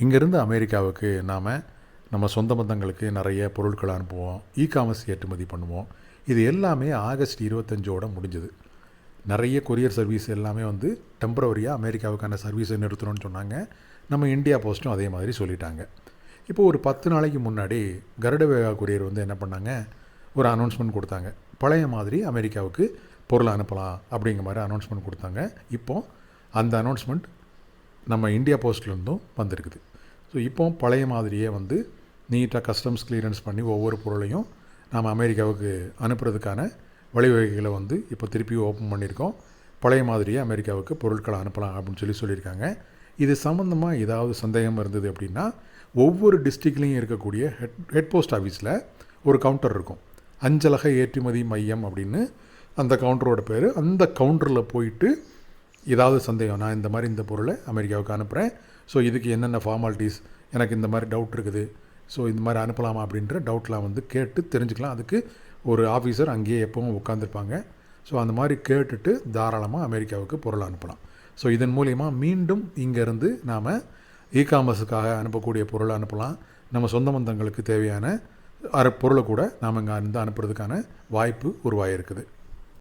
இங்கேருந்து அமெரிக்காவுக்கு நாம் நம்ம சொந்த பந்தங்களுக்கு நிறைய பொருட்கள் அனுப்புவோம். இ காமர்ஸ் ஏற்றுமதி பண்ணுவோம். இது எல்லாமே ஆகஸ்ட் இருபத்தஞ்சோட முடிஞ்சது. நிறைய கொரியர் சர்வீஸ் எல்லாமே வந்து டெம்பரவரியாக அமெரிக்காவுக்கான சர்வீஸை நிறுத்தணும்னு சொன்னாங்க. நம்ம இந்தியா போஸ்ட்டும் அதே மாதிரி சொல்லிட்டாங்க. இப்போ ஒரு பத்து நாளைக்கு முன்னாடி கருடவேகா கொரியர் வந்து என்ன பண்ணாங்க? ஒரு அனௌன்ஸ்மெண்ட் கொடுத்தாங்க. பழைய மாதிரி அமெரிக்காவுக்கு பொருளை அனுப்பலாம் அப்படிங்கிற மாதிரி அனௌன்ஸ்மெண்ட் கொடுத்தாங்க. இப்போ அந்த அனௌன்ஸ்மெண்ட் நம்ம இந்தியா போஸ்ட்லேருந்தும் வந்திருக்குது. ஸோ இப்போ பழைய மாதிரியே வந்து நீட்டாக கஸ்டம்ஸ் கிளியரன்ஸ் பண்ணி ஒவ்வொரு பொருளையும் நாம் அமெரிக்காவுக்கு அனுப்புறதுக்கான வழிவகைகளை வந்து இப்போ திருப்பி ஓப்பன் பண்ணியிருக்கோம். பழைய மாதிரியே அமெரிக்காவுக்கு பொருட்களை அனுப்பலாம் அப்படின்னு சொல்லி சொல்லியிருக்காங்க. இது சம்மந்தமாக ஏதாவது சந்தேகம் இருந்தது அப்படின்னா ஒவ்வொரு டிஸ்ட்ரிக்ட்லேயும் இருக்கக்கூடிய ஹெட் ஹெட் போஸ்ட் ஆஃபீஸில் ஒரு கவுண்டர் இருக்கும். அஞ்சலக ஏற்றுமதி மையம் அப்படின்னு அந்த கவுண்டரோட பேர். அந்த கவுண்டரில் போயிட்டு ஏதாவது சந்தேகம் நான் இந்த மாதிரி இந்த பொருளை அமெரிக்காவுக்கு அனுப்புகிறேன் ஸோ இதுக்கு என்னென்ன ஃபார்மாலிட்டிஸ் எனக்கு இந்த மாதிரி டவுட் இருக்குது. ஸோ இந்த மாதிரி அனுப்பலாமா அப்படின்ற டவுட்லாம் வந்து கேட்டு தெரிஞ்சுக்கலாம். அதுக்கு ஒரு ஆஃபீஸர் அங்கேயே எப்பவும் உட்காந்துருப்பாங்க ஸோ அந்த மாதிரி கேட்டுட்டு தாராளமாக அமெரிக்காவுக்கு பொருள் அனுப்பலாம். ஸோ இதன் மூலிமா மீண்டும் இங்கேருந்து நாம் இ காமர்ஸுக்காக அனுப்பக்கூடிய பொருளை அனுப்பலாம். நம்ம சொந்த பந்தங்களுக்கு தேவையான அரை பொருளை கூட நாம் இங்கே இருந்து அனுப்புறதுக்கான வாய்ப்பு உருவாகிருக்குது